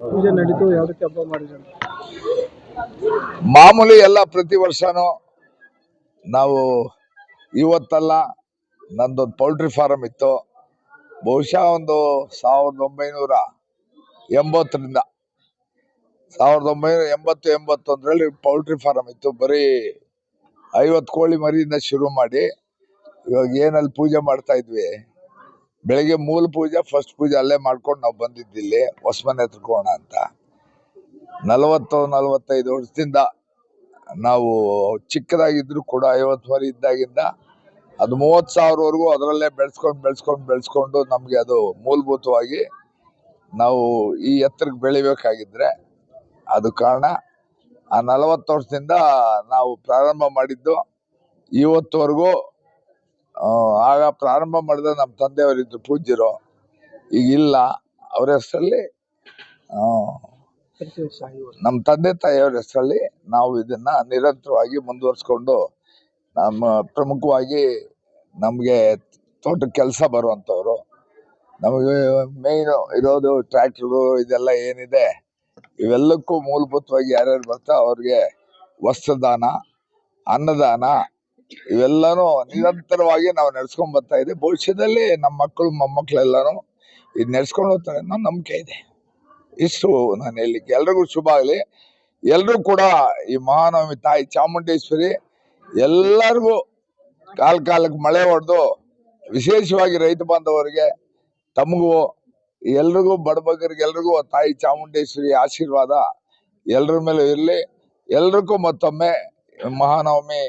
ಪೂಜೆ ನಡೀತು, ಯಾವುದಕ್ಕೆ ಹಬ್ಬ ಮಾಡಿದ್ರು ಮಾಮೂಲಿ ಎಲ್ಲ ಪ್ರತಿ ವರ್ಷನೂ ನಾವು ಇವತ್ತಲ್ಲ ನಂದೊಂದು ಪೌಲ್ಟ್ರಿ ಫಾರಮ್ ಇತ್ತು. ಬಹುಶಃ ಒಂದು ಸಾವಿರದ ಒಂಬೈನೂರ ಎಂಬತ್ತರಿಂದ, ಸಾವಿರದ ಒಂಬೈನೂರ ಎಂಬತ್ತು, ಎಂಬತ್ತೊಂದರಲ್ಲಿ ಪೌಲ್ಟ್ರಿ ಫಾರಮ್ ಇತ್ತು. ಬರೀ ಐವತ್ತು ಕೋಳಿ ಮರಿಯಿಂದ ಶುರು ಮಾಡಿ ಇವಾಗ ಏನಲ್ಲಿ ಪೂಜೆ ಮಾಡ್ತಾ ಇದ್ವಿ. ಬೆಳಿಗ್ಗೆ ಮೂಲ ಪೂಜೆ ಫಸ್ಟ್ ಪೂಜೆ ಅಲ್ಲೇ ಮಾಡ್ಕೊಂಡು ನಾವು ಬಂದಿದ್ದಿಲ್ಲಿ ಹೊಸಮನೆ ಹತ್ರಕೋಣ ಅಂತ. ನಲವತ್ತು, ನಲವತ್ತೈದು ವರ್ಷದಿಂದ ನಾವು ಚಿಕ್ಕದಾಗಿದ್ರು ಕೂಡ, ಐವತ್ತು ಮರಿ ಇದ್ದಾಗಿಂದ ಅದು ಮೂವತ್ತು ಸಾವಿರವರೆಗೂ ಅದರಲ್ಲೇ ಬೆಳೆಸ್ಕೊಂಡು ಬೆಳೆಸ್ಕೊಂಡು ಬೆಳೆಸ್ಕೊಂಡು ನಮಗೆ ಅದು ಮೂಲಭೂತವಾಗಿ ನಾವು ಈ ಎತ್ತರಕ್ಕೆ ಬೆಳಿಬೇಕಾಗಿದ್ದರೆ ಅದು ಕಾರಣ. ಆ ನಲವತ್ತು ವರ್ಷದಿಂದ ನಾವು ಪ್ರಾರಂಭ ಮಾಡಿದ್ದು ಇವತ್ತುವರೆಗೂ ಆಗ ಪ್ರಾರಂಭ ಮಾಡಿದ ನಮ್ಮ ತಂದೆಯವರಿದ್ದು ಪೂಜ್ಯರು, ಈಗ ಇಲ್ಲ, ಅವರ ಹೆಸರಲ್ಲಿ ನಮ್ಮ ತಂದೆ ತಾಯಿಯವರ ಹೆಸರಲ್ಲಿ ನಾವು ಇದನ್ನ ನಿರಂತರವಾಗಿ ಮುಂದುವರಿಸ್ಕೊಂಡು ನಮ್ಮ ಪ್ರಮುಖವಾಗಿ ನಮಗೆ ತೋಟದ ಕೆಲಸ ಬರುವಂಥವ್ರು. ನಮಗೆ ಮೇನ್ ಇರೋದು ಟ್ರ್ಯಾಕ್ಟ್ರು ಇದೆಲ್ಲ ಏನಿದೆ, ಇವೆಲ್ಲಕ್ಕೂ ಮೂಲಭೂತವಾಗಿ ಯಾರ್ಯಾರು ಬರ್ತಾ ಅವ್ರಿಗೆ ವಸ್ತ್ರದಾನ, ಅನ್ನದಾನ ಇವೆಲ್ಲನೂ ನಿರಂತರವಾಗಿ ನಾವು ನಡ್ಸ್ಕೊಂಡ್ ಬರ್ತಾ ಇದೆ. ಭವಿಷ್ಯದಲ್ಲಿ ನಮ್ಮ ಮಕ್ಕಳು ಮೊಮ್ಮಕ್ಕಳೆಲ್ಲಾನು ಇದು ನಡ್ಸ್ಕೊಂಡು ಹೋಗ್ತಾರೆ ಅನ್ನೋ ನಂಬಿಕೆ ಇದೆ. ಇಷ್ಟು ನಾನು ಹೇಳಲಿಕ್ಕೆ. ಎಲ್ರಿಗೂ ಶುಭ ಆಗಲಿ. ಎಲ್ಲರೂ ಕೂಡ ಈ ಮಹಾನವಮಿ ತಾಯಿ ಚಾಮುಂಡೇಶ್ವರಿ ಎಲ್ಲರಿಗೂ ಕಾಲ ಕಾಲಕ್ಕೆ ಮಳೆ ಹೊಡೆದು ವಿಶೇಷವಾಗಿ ರೈತ ಬಾಂಧವರಿಗೆ, ತಮಗೂ, ಎಲ್ರಿಗೂ ಬಡಬಗರಿಗೆಲ್ರಿಗೂ ತಾಯಿ ಚಾಮುಂಡೇಶ್ವರಿ ಆಶೀರ್ವಾದ ಎಲ್ಲರ ಮೇಲೆ ಇರಲಿ. ಎಲ್ರಿಗೂ ಮತ್ತೊಮ್ಮೆ ಮಹಾನವಮಿ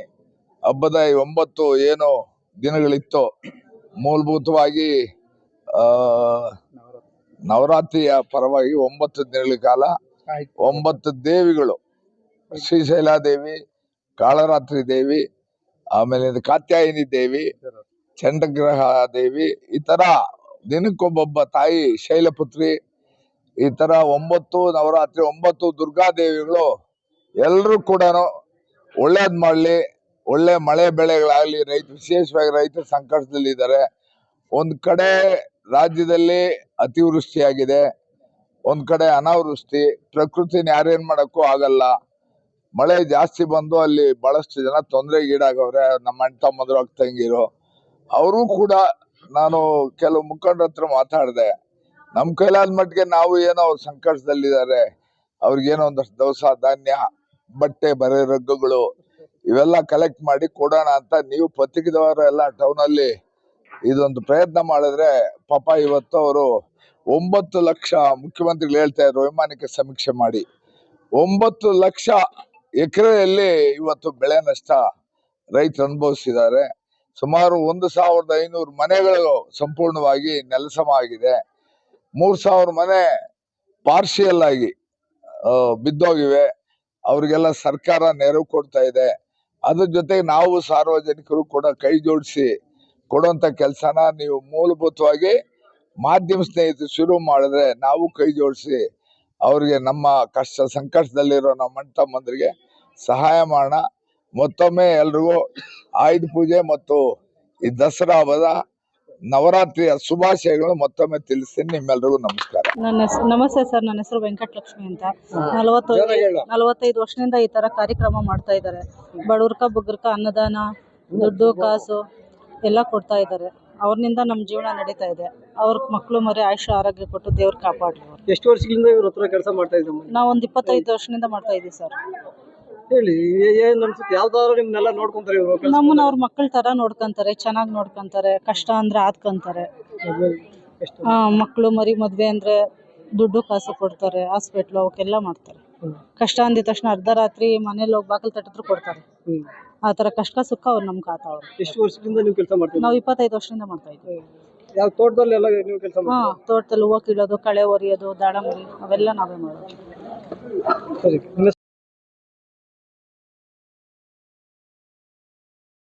ಹಬ್ಬದ ಒಂಬತ್ತು ಏನು ದಿನಗಳಿತ್ತು ಮೂಲಭೂತವಾಗಿ ನವರಾತ್ರಿಯ ಪರವಾಗಿ ಒಂಬತ್ತು ದಿನಗಳ ಕಾಲ ಒಂಬತ್ತು ದೇವಿಗಳು ಶ್ರೀಶೈಲಾದೇವಿ ಕಾಳರಾತ್ರಿ ದೇವಿ ಆಮೇಲೆ ಕಾತ್ಯಾಯಿನಿ ದೇವಿ ಚಂಡಗ್ರಹ ದೇವಿ ಈ ತರ ದಿನಕ್ಕೊಬ್ಬೊಬ್ಬ ತಾಯಿ ಶೈಲಪುತ್ರಿ ಈ ತರ ಒಂಬತ್ತು ನವರಾತ್ರಿ ಒಂಬತ್ತು ದುರ್ಗಾ ದೇವಿಗಳು ಎಲ್ಲರೂ ಕೂಡ ಒಳ್ಳೇದ್ ಮಾಡ್ಲಿ. ಒಳ್ಳೆ ಮಳೆ ಬೆಳೆಗಳಾಗಲಿ, ರೈತ, ವಿಶೇಷವಾಗಿ ರೈತರು ಸಂಕಷ್ಟದಲ್ಲಿ ಇದ್ದಾರೆ ಒಂದ್ ಕಡೆ ರಾಜ್ಯದಲ್ಲಿ ಅತಿವೃಷ್ಟಿಯಾಗಿದೆ, ಒಂದ್ ಕಡೆ ಅನಾವೃಷ್ಟಿ, ಪ್ರಕೃತಿನ ಯಾರೇನ್ ಮಾಡಕ್ಕೂ ಆಗಲ್ಲ. ಮಳೆ ಜಾಸ್ತಿ ಬಂದು ಅಲ್ಲಿ ಬಹಳಷ್ಟು ಜನ ತೊಂದರೆಗೀಡಾಗವ್ರೆ ನಮ್ಮ ಅಣ್ಣ ತಮ್ಮದ್ರು, ಅಕ್ಕ ತಂಗಿರು. ಅವರು ಕೂಡ ನಾನು ಕೆಲವು ಮುಖಂಡರ ಹತ್ರ ಮಾತಾಡಿದೆ. ನಮ್ ಕೈಲಾದ ಮಟ್ಟಿಗೆ ನಾವು ಏನೋ ಅವ್ರ ಸಂಕಷ್ಟದಲ್ಲಿದ್ದಾರೆ. ಅವ್ರಿಗೇನೋ ಒಂದಷ್ಟು ದವಸ, ಧಾನ್ಯ, ಬಟ್ಟೆ ಬರೆ ರಗ್ಗುಗಳು ಇವೆಲ್ಲ ಕಲೆಕ್ಟ್ ಮಾಡಿ ಕೊಡೋಣ ಅಂತ ನೀವು ಪತ್ರಿಕೆದವರು ಎಲ್ಲ ಟೌನ್ ಅಲ್ಲಿ ಇದೊಂದು ಪ್ರಯತ್ನ ಮಾಡಿದ್ರೆ ಪಾಪ ಇವತ್ತು ಅವರು ಒಂಬತ್ತು ಲಕ್ಷ ಮುಖ್ಯಮಂತ್ರಿಗಳು ಹೇಳ್ತಾ ಇದ್ರು, ವೈಮಾನಿಕ ಸಮೀಕ್ಷೆ ಮಾಡಿ. ಒಂಬತ್ತು ಲಕ್ಷ ಎಕರೆಯಲ್ಲಿ ಇವತ್ತು ಬೆಳೆ ನಷ್ಟ ರೈತರು ಅನುಭವಿಸಿದ್ದಾರೆ. ಸುಮಾರು ಒಂದು ಸಾವಿರದ ಐನೂರು ಮನೆಗಳು ಸಂಪೂರ್ಣವಾಗಿ ನೆಲಸಮ ಆಗಿದೆ. ಮೂರು ಸಾವಿರ ಮನೆ ಪಾರ್ಶಿಯಲ್ ಆಗಿ ಬಿದ್ದೋಗಿವೆ. ಅವರಿಗೆಲ್ಲ ಸರ್ಕಾರ ನೆರವು ಕೊಡ್ತಾ ಇದೆ. ಅದ್ರ ಜೊತೆಗೆ ನಾವು ಸಾರ್ವಜನಿಕರು ಕೂಡ ಕೈ ಜೋಡಿಸಿ ಕೊಡುವಂತ ಕೆಲಸನ ನೀವು ಮೂಲಭೂತವಾಗಿ ಮಾಧ್ಯಮ ಸ್ನೇಹಿತರು ಶುರು ಮಾಡಿದ್ರೆ ನಾವು ಕೈ ಜೋಡಿಸಿ ಅವ್ರಿಗೆ ನಮ್ಮ ಕಷ್ಟ ಸಂಕಷ್ಟದಲ್ಲಿರೋ ನಮ್ಮ ಅಣ್ಣ ತಮ್ಮಂದ್ರಿಗೆ ಸಹಾಯ ಮಾಡೋಣ. ಮತ್ತೊಮ್ಮೆ ಎಲ್ರಿಗೂ ಆಯುಧ ಪೂಜೆ ಮತ್ತು ಈ ದಸರಾ ಹಬ್ಬದ ನವರಾತ್ರಿಯ ಶುಭಾಶಯಗಳು ಮತ್ತೊಮ್ಮೆ ತಿಳಿಸ್ತೀನಿ. ನಿಮ್ಮೆಲ್ಲರಿಗೂ ನಮಸ್ಕಾರ. ನನ್ನ ಹೆಸರು ನಮಸ್ತೆ ಸರ್. ನನ್ನ ಹೆಸರು ವೆಂಕಟಲಕ್ಷ್ಮಿ ಅಂತ. ನಲವತ್ತೈದು ನಲವತ್ತೈದು ವರ್ಷದಿಂದ ಈ ತರ ಕಾರ್ಯಕ್ರಮ ಮಾಡ್ತಾ ಇದ್ದಾರೆ. ಬಡವ್ರಕ ಬಗ್ಗರ್ಕ ಅನ್ನದಾನ ದುಡ್ಡು ಕಾಸು ಎಲ್ಲ ಕೊಡ್ತಾ ಇದ್ದಾರೆ. ಅವ್ರನಿಂದ ನಮ್ಮ ಜೀವನ ನಡೀತಾ ಇದೆ. ಅವ್ರ ಮಕ್ಕಳು ಮರಿ ಆಯುಷ್ಯ ಆರೋಗ್ಯ ಕೊಟ್ಟು ದೇವ್ರ ಕಾಪಾಡ್ರು ಎಷ್ಟು ವರ್ಷದಿಂದ ಇವ್ರ ಹತ್ರ ಕೆಲಸ ಮಾಡ್ತಾ ಇದ್ದೀವಿ ನಾವು ಒಂದು ಇಪ್ಪತ್ತೈದು ವರ್ಷದಿಂದ ಮಾಡ್ತಾ ಇದ್ದೀವಿ ಸರ್. ಹೇಳಿ ಏನ್ ಅನ್ಸುತ್ತೆ? ಯಾವ್ದಾದ್ರು ನಿಮ್ನೆಲ್ಲ ನೋಡ್ಕೊಂತಾರೆ ಇವ್ರು ನಮ್ಮನ್ನ ಅವ್ರ ಮಕ್ಕಳ ತರ ನೋಡ್ಕೊಂತಾರೆ ಚೆನ್ನಾಗಿ ನೋಡ್ಕೊಂತಾರೆ ಕಷ್ಟ ಅಂದ್ರೆ ಆದ್ಕೊಂತಾರೆ? ಎಷ್ಟು? ಮಕ್ಕಳು ಮರಿ ಮದ್ವೆ ಅಂದ್ರೆ ದುಡ್ಡು ಕಾಸು ಕೊಡ್ತಾರೆ ಹಾಸ್ಪಿಟ್ಲು ಅವಕ್ಕೆಲ್ಲ ಮಾಡ್ತಾರೆ. ಕಷ್ಟ ಅಂದಿದ ತಕ್ಷಣ ಅರ್ಧ ರಾತ್ರಿ ಮನೇಲಿ ಹೋಗಿ ಬಾಗಿಲು ತಟ್ಟಿದ್ರು ಕೊಡ್ತಾರೆ. ಹ್ಮ್. ಆ ತರ ಕಷ್ಟ ಸುಖ ಅವ್ರು ನಮ್ ಕಾತ ಅವ್ರು. ಎಷ್ಟು ವರ್ಷದಿಂದ ನೀವು ಕೆಲಸ ಮಾಡ್ತೀರಿ ನಾವು ಇಪ್ಪತ್ತೈದು ವರ್ಷದಿಂದ ಮಾಡ್ತಾ ಇದ್ದೀವಿ. ಯಾವ ತೋಟದಲ್ಲಿ ಎಲ್ಲ ನೀವು ಕೆಲಸ ಹಾ ತೋಟದಲ್ಲಿ ಹೂವು ಕೀಳೋದು ಕಳೆ ಒರಿಯೋದು ದಾಳ ದಾಳಂಬರಿ ಅವೆಲ್ಲ ನಾವೇ ಮಾಡೋದು. ಸರಿ ನಿಮ್ಮ